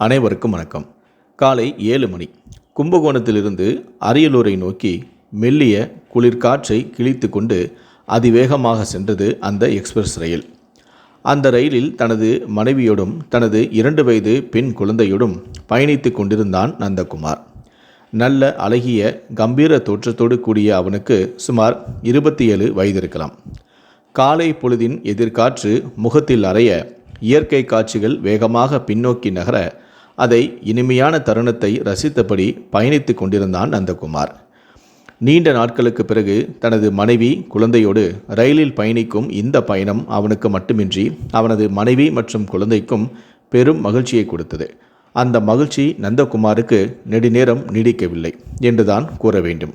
அனைவருக்கும் வணக்கம். காலை ஏழு மணி. கும்பகோணத்திலிருந்து அரியலூரை நோக்கி மெல்லிய குளிர்காற்றை கிழித்து கொண்டு அதிவேகமாக சென்றது அந்த எக்ஸ்பிரஸ் ரயில். அந்த ரயிலில் தனது மனைவியோடும் தனது இரண்டு வயது பெண் குழந்தையோடும் பயணித்து கொண்டிருந்தான் நந்தகுமார். நல்ல அழகிய கம்பீர தோற்றத்தோடு கூடிய அவனுக்கு சுமார் இருபத்தி ஏழு வயது இருக்கலாம். காலை பொழுதின் எதிர்காற்று முகத்தில் அறைய இயற்கை காட்சிகள் வேகமாக பின்னோக்கி நகர அதை இனிமையான தருணத்தை ரசித்தபடி பயணித்து கொண்டிருந்தான் நந்தகுமார். நீண்ட நாட்களுக்கு பிறகு தனது மனைவி குழந்தையோடு ரயிலில் பயணிக்கும் இந்த பயணம் அவனுக்கு மட்டுமின்றி அவனது மனைவி மற்றும் குழந்தைக்கும் பெரும் மகிழ்ச்சியை கொடுத்தது. அந்த மகிழ்ச்சி நந்தகுமாருக்கு நெடுநேரம் நீடிக்கவில்லை என்றுதான் கூற வேண்டும்.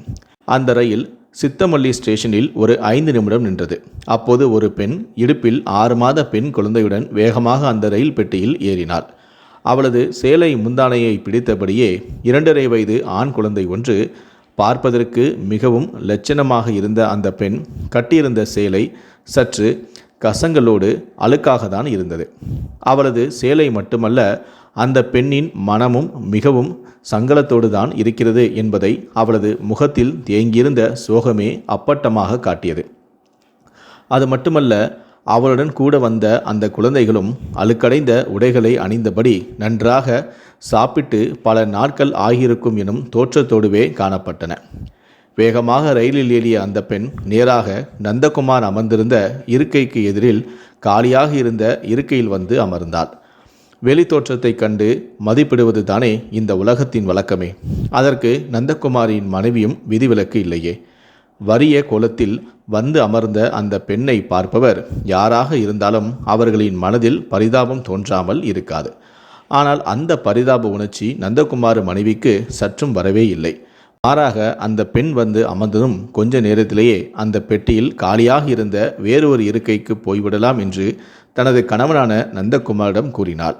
அந்த ரயில் சித்தமல்லி ஸ்டேஷனில் ஒரு ஐந்து நிமிடம் நின்றது. அப்போது ஒரு பெண் இடுப்பில் ஆறு மாத பெண் குழந்தையுடன் வேகமாக அந்த ரயில் பெட்டியில் ஏறினாள். அவளது சேலை முந்தானையை பிடித்தபடியே இரண்டரை வயது ஆண் குழந்தை ஒன்று பார்ப்பதற்கு மிகவும் லட்சணமாக இருந்த அந்த பெண் கட்டியிருந்த சேலை சற்று கசங்களோடு அழுக்காக தான் இருந்தது. அவளது சேலை மட்டுமல்ல அந்த பெண்ணின் மனமும் மிகவும் சங்கலத்தோடு தான் இருக்கிறது என்பதை அவளது முகத்தில் தேங்கியிருந்த சோகமே அப்பட்டமாக காட்டியது. அது மட்டுமல்ல அவளுடன் கூட வந்த அந்த குழந்தைகளும் அழுக்கடைந்த உடைகளை அணிந்தபடி நன்றாக சாப்பிட்டு பல நாட்கள் ஆகியிருக்கும் எனும் தோற்றத்தோடுவே காணப்பட்டன. வேகமாக ரயிலில் ஏறிய அந்த பெண் நேராக நந்தகுமார் அமர்ந்திருந்த இருக்கைக்கு எதிரில் காலியாக இருந்த இருக்கையில் வந்து அமர்ந்தாள். வெளி தோற்றத்தைக் கண்டு மதிப்பிடுவது தானே இந்த உலகத்தின் வழக்கமே. அதற்கு நந்தகுமாரியின் மனைவியும் விதிவிலக்கு இல்லையே. வறிய கோலத்தில் வந்து அமர்ந்த அந்த பெண்ணை பார்ப்பவர் யாராக இருந்தாலும் அவர்களின் மனதில் பரிதாபம் தோன்றாமல் இருக்காது. ஆனால் அந்த பரிதாப உணர்ச்சி நந்தகுமார் மனைவிக்கு சற்றும் வரவே இல்லை. மாறாக அந்த பெண் வந்து அமர்ந்ததும் கொஞ்ச நேரத்திலேயே அந்த பெட்டியில் காலியாக இருந்த வேறொரு இருக்கைக்கு போய்விடலாம் என்று தனது கணவனான நந்தகுமாரிடம் கூறினாள்.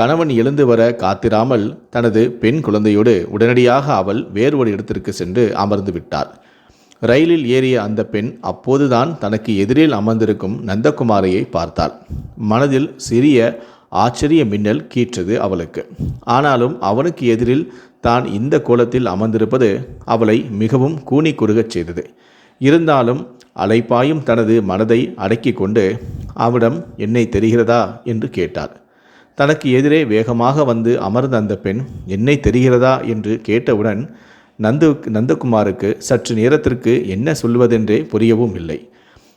கணவன் எழுந்து வர காத்திராமல் தனது பெண் குழந்தையோடு உடனடியாக அவள் வேறு ஒரு இடத்திற்கு சென்று அமர்ந்து விட்டாள். ரயிலில் ஏறிய அந்த பெண் அப்போதுதான் தனக்கு எதிரில் அமர்ந்திருக்கும் நந்தகுமாரையை பார்த்தாள். மனதில் சிறிய ஆச்சரிய மின்னல் கீற்றது அவளுக்கு. ஆனாலும் அவனுக்கு எதிரில் தான் இந்த கோலத்தில் அமர்ந்திருப்பது அவளை மிகவும் கூனி குறுகச் செய்தது. இருந்தாலும் அலைப்பாயும் தனது மனதை அடக்கி கொண்டு அவனிடம் என்னை தெரிகிறதா? என்று கேட்டாள். தனக்கு எதிரே வேகமாக வந்து அமர்ந்த அந்த பெண் என்னை தெரிகிறதா? என்று கேட்டவுடன் நந்து நந்தகுமாருக்கு சற்று நேரத்திற்கு என்ன சொல்வதென்றே புரியவும் இல்லை.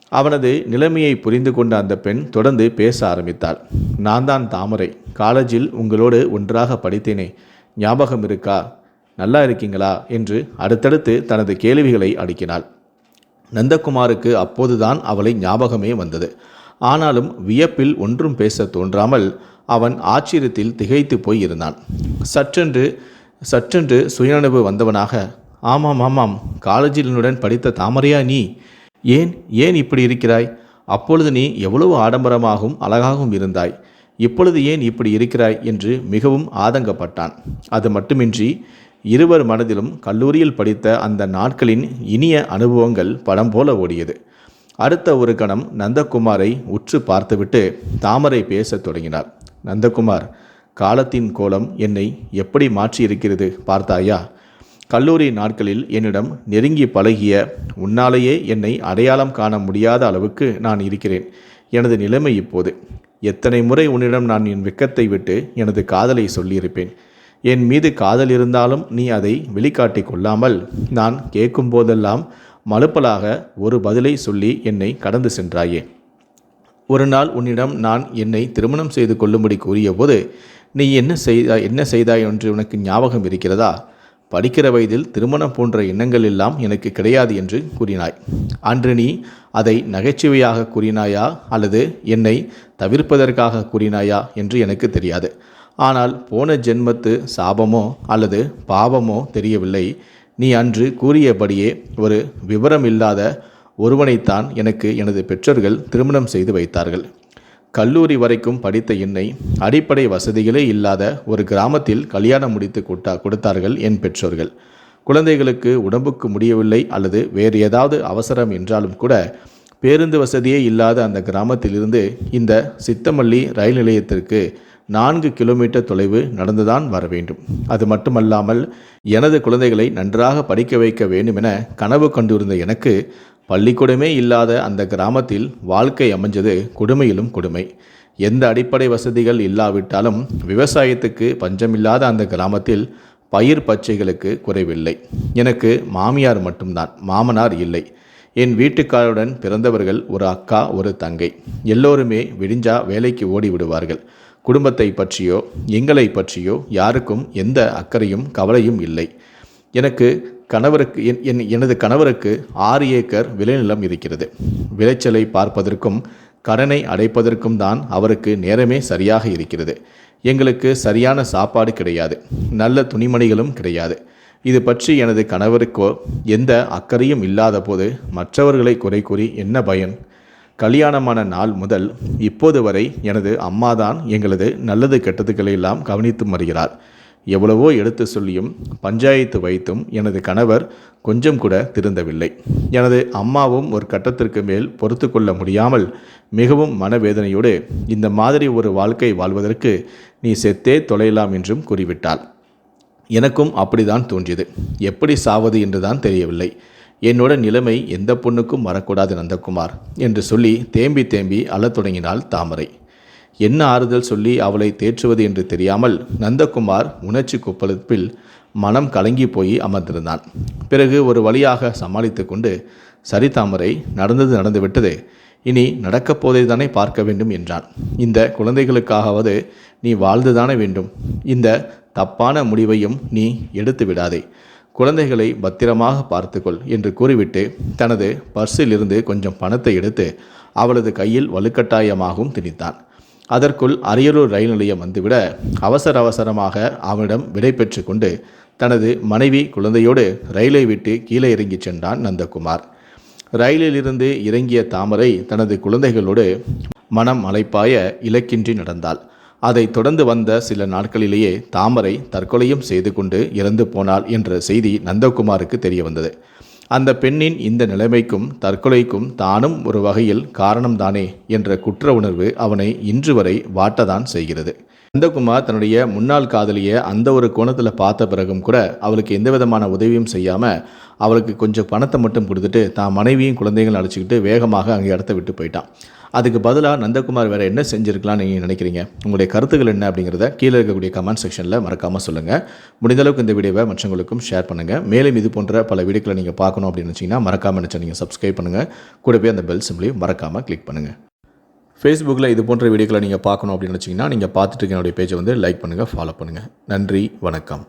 அவனது நிலைமையை புரிந்து கொண்ட அந்த பெண் தொடர்ந்து பேச ஆரம்பித்தாள். நான் தான் தாமரை. காலேஜில் உங்களோடு ஒன்றாக படித்தேனே. ஞாபகம் இருக்கா? நல்லா இருக்கீங்களா? என்று அடுத்தடுத்து தனது கேள்விகளை அடுக்கினாள். நந்தகுமாருக்கு அப்போதுதான் அவளை ஞாபகமே வந்தது. ஆனாலும் வியப்பில் ஒன்றும் பேச தோன்றாமல் அவன் ஆச்சரியத்தில் திகைத்து போய் இருந்தான் சற்றென்று சற்றென்று சுயநினைவு வந்தவனாக ஆமாம் ஆமாம் காலேஜில் என்னுடன் படித்த தாமரையா நீ? ஏன் ஏன் இப்படி இருக்கிறாய்? அப்பொழுது நீ எவ்வளவு ஆடம்பரமாகவும் அழகாகவும் இருந்தாய். இப்பொழுது ஏன் இப்படி இருக்கிறாய்? என்று மிகவும் ஆதங்கப்பட்டான். அது மட்டுமின்றி இருவர் மனதிலும் கல்லூரியில் படித்த அந்த நாட்களின் இனிய அனுபவங்கள் படம் போல ஓடியது. அடுத்த ஒரு கணம் நந்தகுமாரை உற்று பார்த்துவிட்டு தாமரை பேசத் தொடங்கினார். நந்தகுமார் காலத்தின் கோலம் என்னை எப்படி மாற்றியிருக்கிறது பார்த்தாயா? கல்லூரி நாட்களில் என்னிடம் நெருங்கி பழகிய உன்னாலேயே என்னை அடையாளம் காண முடியாத அளவுக்கு நான் இருக்கிறேன். எனது நிலைமை இப்போது. எத்தனை முறை உன்னிடம் நான் என் வெக்கத்தை விட்டு எனது காதலை சொல்லியிருப்பேன். என் மீது காதல் இருந்தாலும் நீ அதை வெளிக்காட்டி கொள்ளாமல் நான் கேட்கும் போதெல்லாம் மலுப்பலாக ஒரு பதிலை சொல்லி என்னை கடந்து சென்றாயே. ஒரு நாள் உன்னிடம் நான் என்னை திருமணம் செய்து கொள்ளும்படி கூறியபோது நீ என்ன செய்தாய் என்ன செய்தாய் என்று உனக்கு ஞாபகம் இருக்கிறதா? படிக்கிற வயதில் திருமணம் போன்ற எண்ணங்கள் எல்லாம் எனக்கு கிடையாது என்று கூறினாய். அன்று நீ அதை நகைச்சுவையாக கூறினாயா? அல்லது என்னை தவிர்ப்பதற்காக கூறினாயா என்று எனக்கு தெரியாது. ஆனால் போன ஜென்மத்து சாபமோ அல்லது பாவமோ தெரியவில்லை. நீ அன்று கூறியபடியே ஒரு விவரம் இல்லாத ஒருவனைத்தான் எனக்கு எனது பெற்றோர்கள் திருமணம் செய்து வைத்தார்கள். கல்லூரி வரைக்கும் படித்த என்னை அடிப்படை வசதிகளே இல்லாத ஒரு கிராமத்தில் கல்யாணம் முடித்து கொடுத்தா கொடுத்தார்கள் என் பெற்றோர்கள். குழந்தைகளுக்கு உடம்புக்கு முடியவில்லை அல்லது வேறு ஏதாவது அவசரம் என்றாலும் கூட பேருந்து வசதியே இல்லாத அந்த கிராமத்திலிருந்து இந்த சித்தமல்லி ரயில் நிலையத்திற்கு நான்கு கிலோமீட்டர் தொலைவு நடந்துதான் வர வேண்டும். அது மட்டுமல்லாமல் எனது குழந்தைகளை நன்றாக படிக்க வைக்க வேண்டுமென கனவு கண்டிருந்த எனக்கு பள்ளிக்கூடமே இல்லாத அந்த கிராமத்தில் வாழ்க்கை அமைஞ்சது கொடுமையிலும் கொடுமை. எந்த அடிப்படை வசதிகள் இல்லாவிட்டாலும் விவசாயத்துக்கு பஞ்சமில்லாத அந்த கிராமத்தில் பயிர் பச்சைகளுக்கு குறைவில்லை. எனக்கு மாமியார் மட்டும்தான் மாமனார் இல்லை. என் வீட்டுக்காரருடன் பிறந்தவர்கள் ஒரு அக்கா ஒரு தங்கை. எல்லோருமே விடிஞ்சா வேலைக்கு ஓடி விடுவார்கள் குடும்பத்தை பற்றியோ எங்களை பற்றியோ யாருக்கும் எந்த அக்கறையும் கவலையும் இல்லை. எனக்கு கணவருக்கு என் என் எனது கணவருக்கு ஆறு ஏக்கர் விளைநிலம் இருக்கிறது. விளைச்சலை பார்ப்பதற்கும் கடனை அடைப்பதற்கும் தான் அவருக்கு நேரமே சரியாக இருக்கிறது. எங்களுக்கு சரியான சாப்பாடு கிடையாது. நல்ல துணிமணிகளும் கிடையாது. இது பற்றி எனது கணவருக்கோ எந்த அக்கறையும் இல்லாத போது மற்றவர்களை குறை கூறி என்ன பயன்? கல்யாணமான நாள் முதல் இப்போது வரை எனது அம்மாதான் எங்களது நல்லது கெட்டதுகளை எல்லாம் கவனித்து வருகிறார் எவ்வளவோ எடுத்து சொல்லியும் பஞ்சாயத்து வைத்தும் எனது கணவர் கொஞ்சம் கூட திருந்தவில்லை. எனது அம்மாவும் ஒரு கட்டத்திற்கு மேல் பொறுத்து கொள்ள முடியாமல் மிகவும் மனவேதனையோடு இந்த மாதிரி ஒரு வாழ்க்கை வாழ்வதற்கு நீ செத்தே தொலையலாம் என்றும் கூறிவிட்டாள். எனக்கும் அப்படிதான் தோன்றியது. எப்படி சாவது என்றுதான் தெரியவில்லை. என்னோட நிலைமை எந்த பொண்ணுக்கும் வரக்கூடாது நந்தகுமார் என்று சொல்லி தேம்பி தேம்பி அழத் தொடங்கினாள் தாமரை. என்ன ஆறுதல் சொல்லி அவளை தேற்றுவது என்று தெரியாமல் நந்தகுமார் உணர்ச்சி குப்பளிப்பில் மனம் கலங்கி போய் அமர்ந்திருந்தான். பிறகு ஒரு வழியாக சமாளித்து கொண்டு சரி தாமரை நடந்தது நடந்துவிட்டது இனி நடக்கப் போதை தானே பார்க்க வேண்டும் என்றான். இந்த குழந்தைகளுக்காகவது நீ வாழ்ந்துதானே வேண்டும். இந்த தப்பான முடிவையும் நீ எடுத்து விடாதே. குழந்தைகளை பத்திரமாக பார்த்துக்கொள் என்று கூறிவிட்டு தனது பர்ஸிலிருந்து கொஞ்சம் பணத்தை எடுத்து அவளது கையில் வலுக்கட்டாயமாகவும் திணித்தான். அதற்குள் அரியலூர் ரயில் நிலையம் வந்துவிட அவசர அவசரமாக அவனிடம் விடை பெற்று கொண்டு தனது மனைவி குழந்தையோடு ரயிலை விட்டு கீழே இறங்கிச் சென்றான் நந்தகுமார். ரயிலிலிருந்து இறங்கிய தாமரை தனது குழந்தைகளோடு மனம் அலைப்பாய இலக்கின்றி நடந்தாள். அதைத் தொடர்ந்து வந்த சில நாட்களிலேயே தாமரை தற்கொலையும் செய்து கொண்டு இறந்து போனாள் என்ற செய்தி நந்தகுமாருக்கு தெரிய வந்தது அந்த பெண்ணின் இந்த நிலைமைக்கும் தற்கொலைக்கும் தானும் ஒரு வகையில் காரணம்தானே என்ற குற்ற உணர்வு அவனை இன்று வரை வாட்டதான் செய்கிறது. நந்தகுமார் தன்னுடைய முன்னாள் காதலியை அந்த ஒரு கோணத்தில் பார்த்த பிறகும் கூட அவளுக்கு எந்த விதமான உதவியும் செய்யாமல் அவளுக்கு கொஞ்சம் பணத்தை மட்டும் கொடுத்துட்டு தான் மனைவியும் குழந்தைகளும் அழைச்சிக்கிட்டு வேகமாக அங்கே இடத்த விட்டு போயிட்டான். அதுக்கு பதிலாக நந்தகுமார் வேறு என்ன செஞ்சுருக்கலாம் நீங்கள் நினைக்கிறீங்க? உங்களுடைய கருத்துக்கள் என்ன அப்படிங்கிறத கீழே இருக்கக்கூடிய கமெண்ட் செக்ஷனில் மறக்காமல் சொல்லுங்கள் முடிந்தளவுக்கு இந்த வீடியோவை மற்றவங்களுக்கும் ஷேர் பண்ணுங்கள் மேலும் இது போன்ற பல வீடியோக்களை நீங்கள் பார்க்கணும் அப்படின்னு நினச்சிங்கன்னா மறக்காமல் நினச்சா நீங்கள் சப்ஸ்கிரைப் பண்ணுங்கள் கூடவே அந்த பெல் சிம்லையும் மறக்காமல் கிளிக் பண்ணுங்கள் ஃபேஸ்புக்கில் இது போன்ற வீடியோக்களை நீங்கள் பார்க்கணும் அப்படின்னு வச்சிங்கன்னா நீங்கள் பார்த்துட்டு என்னுடைய பேஜை வந்து லைக் பண்ணுங்கள் ஃபாலோ பண்ணுங்கள் நன்றி வணக்கம்.